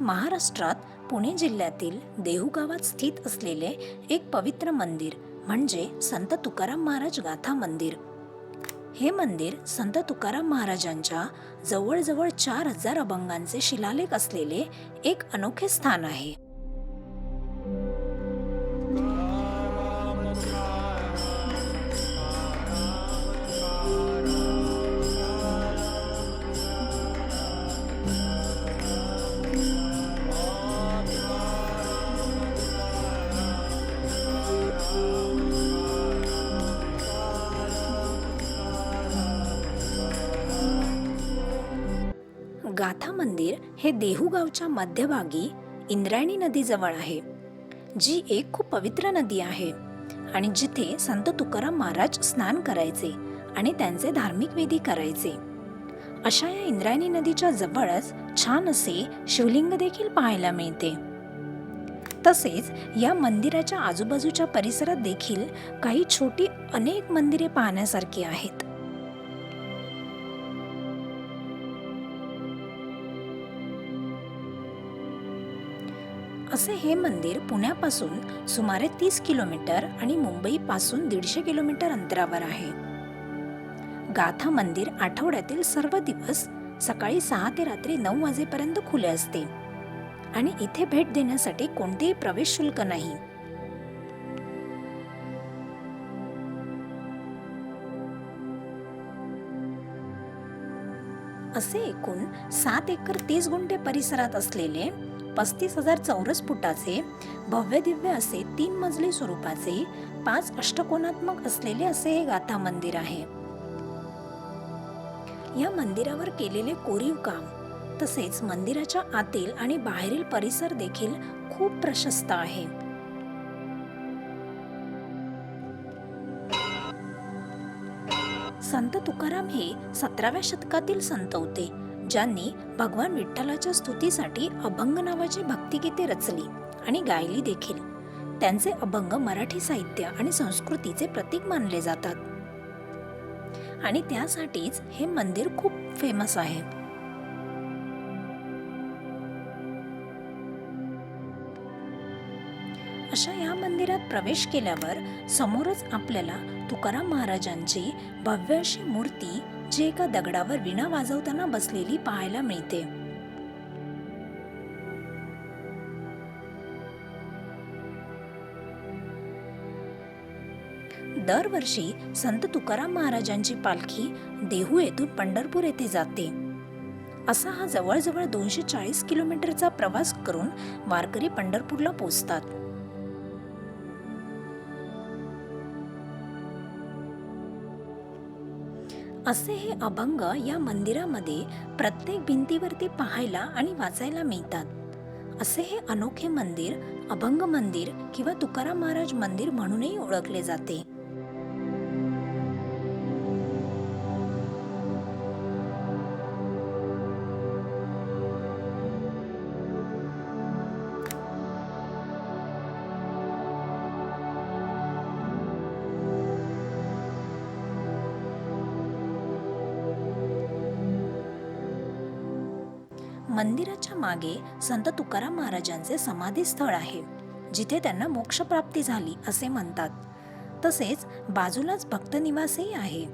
महाराष्ट्रात पुणे जिल्ह्यातील देहू गावात स्थित असलेले एक पवित्र मंदिर म्हणजे संत तुकाराम महाराज गाथा मंदिर. हे मंदिर संत तुकाराम महाराजांच्या जवळजवळ चार हजार अभंगांचे शिलालेख असलेले एक अनोखे स्थान आहे. गाथा मंदिर हे देहू गावच्या मध्यभागी इंद्रायणी नदीजवळ आहे जी एक खूप पवित्र नदी आहे आणि जिथे संत तुकाराम महाराज स्नान करायचे आणि त्यांचे धार्मिक विधी करायचे. अशा या इंद्रायणी नदीच्या जवळच छान असे शिवलिंग देखील पाहायला मिळते. तसेच या मंदिराच्या आजूबाजूच्या परिसरात देखील काही छोटी अनेक मंदिरे पाहण्यासारखी आहेत. असे हे मंदिर पुण्यापासून सुमारे तीस किलोमीटर आणि मुंबईपासून दीडशे किलोमीटर अंतरावर आहे. गाथा मंदिर आठवड्यातील सर्व दिवस सकाळी सहा ते रात्री नऊ वाजेपर्यंत खुले असते आणि इथे भेट देण्यासाठी कोणतेही प्रवेश शुल्क नाही. असे एकूण सात एकर तीस गुंठे परिसरात असलेले पस्तीस हजार चौरस फुटाचे भव्य दिव्य असे तीन मजली स्वरूपाचे पाच अष्टकोनात्मक असलेले असे हे गाथा मंदिर आहे. या मंदिरावर केलेले कोरीव काम तसेच मंदिराच्या आतील आणि बाहेरील परिसर देखील खूप प्रशस्त आहे. संत तुकाराम हे सतराव्या शतकातील संत होते. ज्यांनी भगवान विठ्ठलाच्या स्तुतीसाठी अभंग नावाची भक्तिगीते रचली आणि गायली देखील. त्यांचे अभंग मराठी साहित्य आणि संस्कृतीचे प्रतीक मानले जातात. आणि त्यासाठीच हे मंदिर खूप फेमस आहे. अशा या मंदिरात प्रवेश केल्यावर समोरच आपल्याला तुकाराम महाराजांची भव्य अशी मूर्ती जी एका दगडावर विणा वाजवताना बसलेली पाहायला मिळते. दरवर्षी संत तुकाराम महाराजांची पालखी देहू येथून पंढरपूर येथे जाते. असा हा जवळजवळ दोनशे चाळीस किलोमीटरचा प्रवास करून वारकरी पंढरपूरला पोचतात. असे हे अभंग या मंदिरामध्ये प्रत्येक भिंतीवरती पाहायला आणि वाचायला मिळतात. असे हे अनोखे मंदिर अभंग मंदिर किंवा तुकाराम महाराज मंदिर म्हणूनही ओळखले जाते. मंदिराच्या मागे संत तुकाराम महाराजांचे समाधी स्थळ आहे जिथे त्यांना मोक्षप्राप्ती झाली असे म्हणतात. तसेच बाजूलाच भक्त निवासही आहे.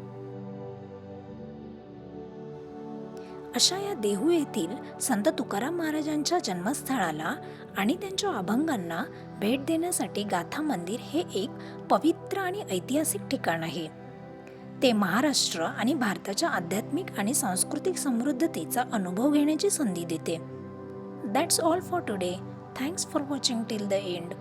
अशा या देहू येथील संत तुकाराम महाराजांच्या जन्मस्थळाला आणि त्यांच्या अभंगांना भेट देण्यासाठी गाथा मंदिर हे एक पवित्र आणि ऐतिहासिक ठिकाण आहे. ते महाराष्ट्र आणि भारताच्या आध्यात्मिक आणि सांस्कृतिक समृद्धतेचा अनुभव घेण्याची संधी देते. That's all for today thanks for watching till the end